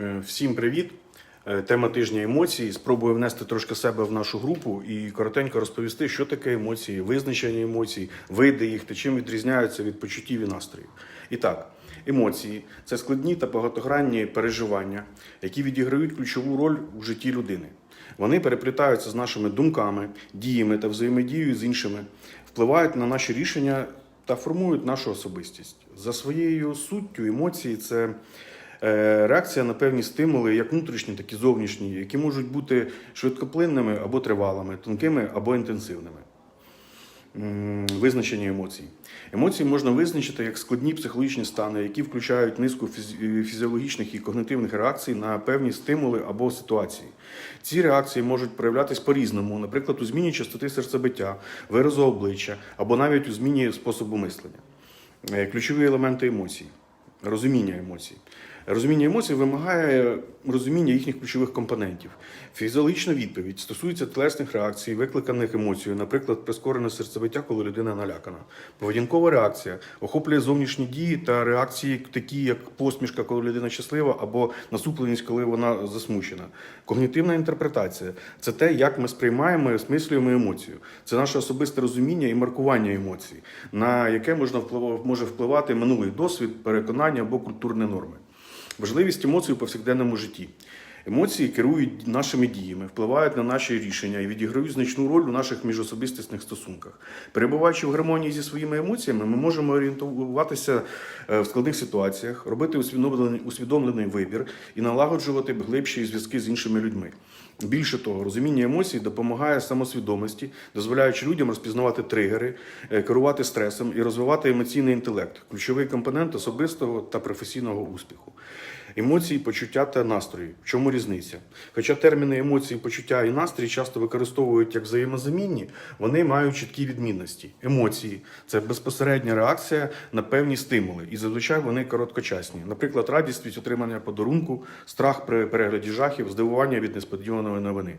Е, Всім привіт! Е, Тема тижня емоцій. Спробую внести трошки себе в нашу групу і коротенько розповісти, що таке емоції, визначення емоцій, види їх та чим відрізняються від почуттів і настроїв. І так, емоції це складні та багатогранні переживання, які відіграють ключову роль у житті людини. Вони переплітаються з нашими думками, діями та взаємодією з іншими, впливають на наші рішення та формують нашу особистість. За своєю суттю емоції це реакція на певні стимули, як внутрішні, так і зовнішні, які можуть бути швидкоплинними або тривалими, тонкими або інтенсивними. Визначення емоцій. Емоції можна визначити як складні психологічні стани, які включають низку фізіологічних і когнитивних реакцій на певні стимули або ситуації. Ці реакції можуть проявлятись по-різному, наприклад, у зміні частоти серцебиття, виразу обличчя або навіть у зміні способу мислення. Е, Ключові елементи емоцій, розуміння емоцій. Розуміння емоцій вимагає розуміння їхніх ключових компонентів. Фізіологічна відповідь стосується телесних реакцій, викликаних емоцією, наприклад, прискорене серцебиття, коли людина налякана. Поведінкова реакція охоплює зовнішні дії та реакції, такі як посмішка, коли людина щаслива, або насупленість, коли вона засмучена. Когнітивна інтерпретація це те, як ми сприймаємо і осмислюємо емоцію. Це наше особисте розуміння і маркування емоцій, на яке можна вплив- може впливати минулий досвід, переконання або культурні норми. Важливість емоцій у повсякденному житті. Емоції керують нашими діями, впливають на наші рішення і відіграють значну роль у наших міжособистісних стосунках. Перебуваючи в гармонії зі своїми емоціями, ми можемо орієнтуватися е, в складних ситуаціях, робити усвідомлений, усвідомлений вибір і налагоджувати глибші зв'язки з іншими людьми. Більше того, розуміння емоцій допомагає самосвідомості, дозволяючи людям розпізнавати тригери, е, керувати стресом і розвивати емоційний інтелект, ключовий компонент особистого та професійного успіху. Емоції, почуття та настрої. В чому різниця? Хоча терміни емоції, почуття і настрій часто використовують як взаємозамінні, вони мають чіткі відмінності. Емоції це безпосередня реакція на певні стимули, і зазвичай вони короткочасні. Наприклад, радість від отримання подарунку, страх при перегляді жахів, здивування від несподіваної новини.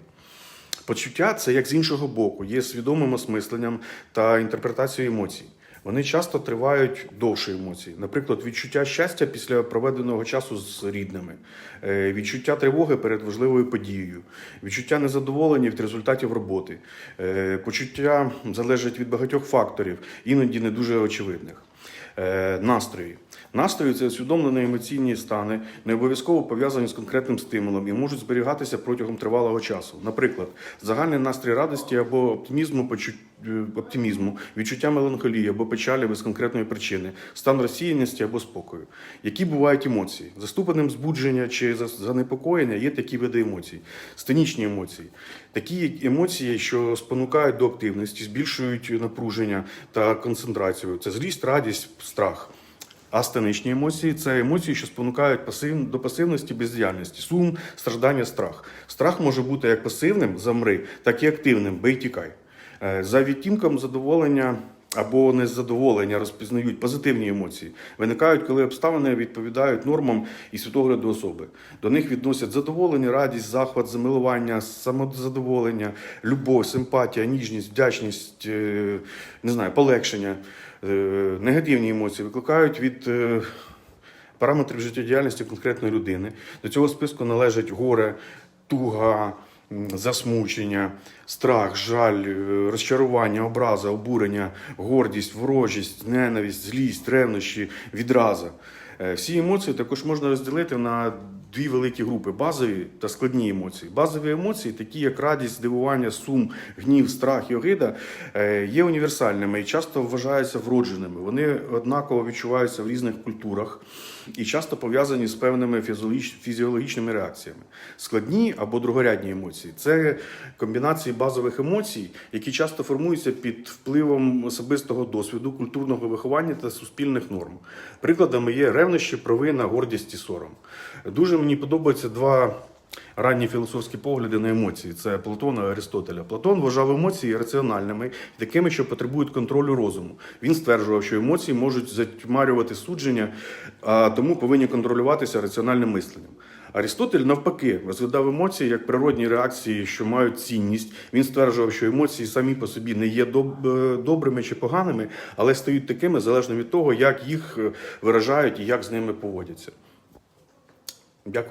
Почуття це як з іншого боку, є свідомим осмисленням та інтерпретацією емоцій. Вони часто тривають довше емоцій. Наприклад, відчуття щастя після проведеного часу з рідними, е, відчуття тривоги перед важливою подією, відчуття незадоволення від результатів роботи. Е, Почуття залежить від багатьох факторів, іноді не дуже очевидних. Е, Настрої. Настрої це усвідомлені емоційні стани, не обов'язково пов'язані з конкретним стимулом і можуть зберігатися протягом тривалого часу. Наприклад, загальний настрій радості або оптимізму, почу... е, оптимізму, відчуття меланхолії або печалі без конкретної причини, стан розсіяності або спокою. Які бувають емоції? За ступенем збудження чи занепокоєння є такі види емоцій. Стенічні емоції. Такі емоції, що спонукають до активності, збільшують напруження та концентрацію. Це злість, радість, страх. Астеничні емоції це емоції, що спонукають пасив... до пасивності бездіяльності, сум, страждання, страх. Страх може бути як пасивним замри, так і активним бий тікай. Е, За відтінком задоволення або незадоволення розпізнають позитивні емоції. Виникають, коли обставини відповідають нормам і світогляду особи. До них відносять задоволення, радість, захват, замилування, самозадоволення, любов, симпатія, ніжність, вдячність, е, не знаю, полегшення. Е, Негативні емоції викликають від е, параметрів життєдіяльності конкретної людини. До цього списку належать горе, туга, засмучення, страх, жаль, е, розчарування, образа, обурення, гордість, ворожість, ненависть, злість, ревнощі, відраза. Е, Всі емоції також можна розділити на дві великі групи базові та складні емоції. Базові емоції, такі як радість, здивування, сум, гнів, страх і огида, е, є універсальними і часто вважаються вродженими. Вони однаково відчуваються в різних культурах і часто пов'язані з певними фізіологічними реакціями. Складні або другорядні емоції це комбінації базових емоцій, які часто формуються під впливом особистого досвіду, культурного виховання та суспільних норм. Прикладами є ревнощі, провина, гордість і сором. Дуже мені подобаються два. Ранні філософські погляди на емоції це Платона і Аристотеля. Платон вважав емоції раціональними, такими, що потребують контролю розуму. Він стверджував, що емоції можуть затьмарювати судження, а тому повинні контролюватися раціональним мисленням. Аристотель навпаки розглядав емоції як природні реакції, що мають цінність. Він стверджував, що емоції самі по собі не є е, добрими чи поганими, але стають такими залежно від того, як їх е, виражають і як з ними поводяться. Дякую.